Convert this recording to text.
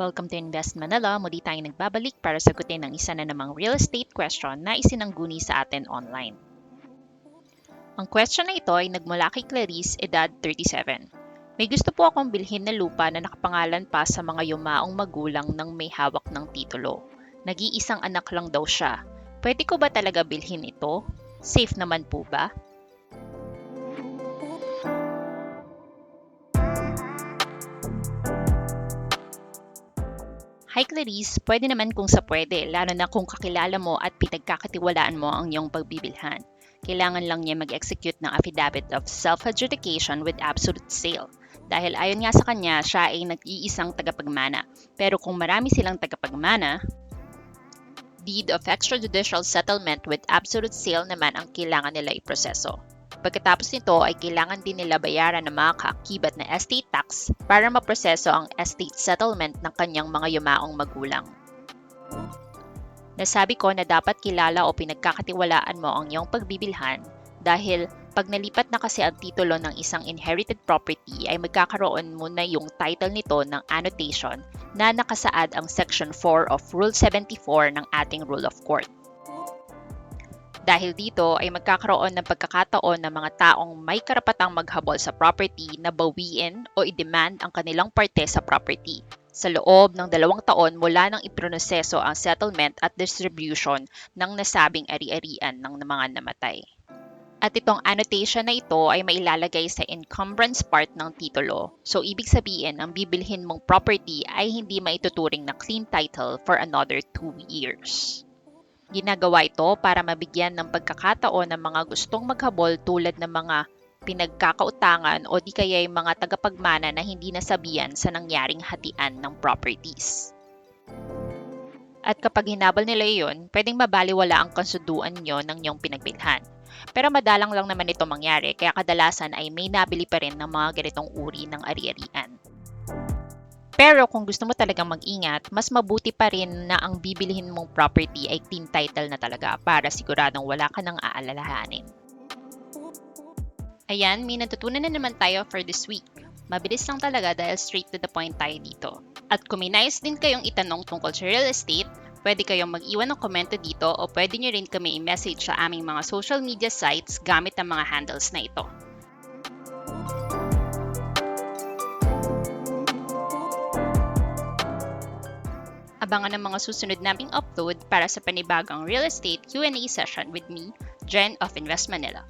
Welcome to Invest Manila. Muli tayong nagbabalik para sagutin ang isa na namang real estate question na isinangguni sa atin online. Ang question na ito ay nagmula kay Clarice, edad 37. May gusto po akong bilhin na lupa na nakapangalan pa sa mga yumaong magulang ng may hawak ng titulo. Nag-iisang anak lang daw siya. Pwede ko ba talaga bilhin ito? Safe naman po ba? Hi Clarice, pwede naman kung sa pwede, lalo na kung kakilala mo at pinagkakatiwalaan mo ang iyong pagbibilhan. Kailangan lang niya mag-execute ng affidavit of self-adjudication with absolute sale. Dahil ayon nga sa kanya, siya ay nag-iisang tagapagmana. Pero kung marami silang tagapagmana, deed of extrajudicial settlement with absolute sale naman ang kailangan nila iproseso. Pagkatapos nito ay kailangan din nila bayaran ng mga kaakibat na estate tax para maproseso ang estate settlement ng kanyang mga yumaong magulang. Nasabi ko na dapat kilala o pinagkakatiwalaan mo ang iyong pagbibilhan dahil pag nalipat na kasi ang titulo ng isang inherited property ay magkakaroon muna yung title nito ng annotation na nakasaad ang Section 4 of Rule 74 ng ating Rule of Court. Dahil dito ay magkakaroon ng pagkakataon ng mga taong may karapatang maghabol sa property na bawiin o i-demand ang kanilang parte sa property sa loob ng dalawang taon mula nang iproseso ang settlement at distribution ng nasabing ari-arian ng mga namatay. At itong annotation na ito ay mailalagay sa encumbrance part ng titulo. So ibig sabihin, ang bibilhin mong property ay hindi maituturing na clean title for another 2 years. Ginagawa ito para mabigyan ng pagkakataon ng mga gustong maghabol tulad ng mga pinagkakautangan o di kaya yung mga tagapagmana na hindi nasabihan sa nangyaring hatian ng properties. At kapag hinabol nila iyon, pwedeng mabaliwala ang kasunduan nyo ng inyong pinagbilhan. Pero madalang lang naman ito mangyari kaya kadalasan ay may nabili pa rin ng mga ganitong uri ng ari-arian. Pero kung gusto mo talagang mag-ingat, mas mabuti pa rin na ang bibilihin mong property ay clean title na talaga para siguradong wala ka nang aalalahanin. Ayan, may natutunan na naman tayo for this week. Mabilis lang talaga dahil straight to the point tayo dito. At kung may nais din kayong itanong tungkol sa real estate, pwede kayong mag-iwan ng komento dito o pwede nyo rin kami i-message sa aming mga social media sites gamit ang mga handles na ito. Abangan ang mga susunod naming upload para sa panibagong real estate Q&A session with me, Jen of Invest Manila.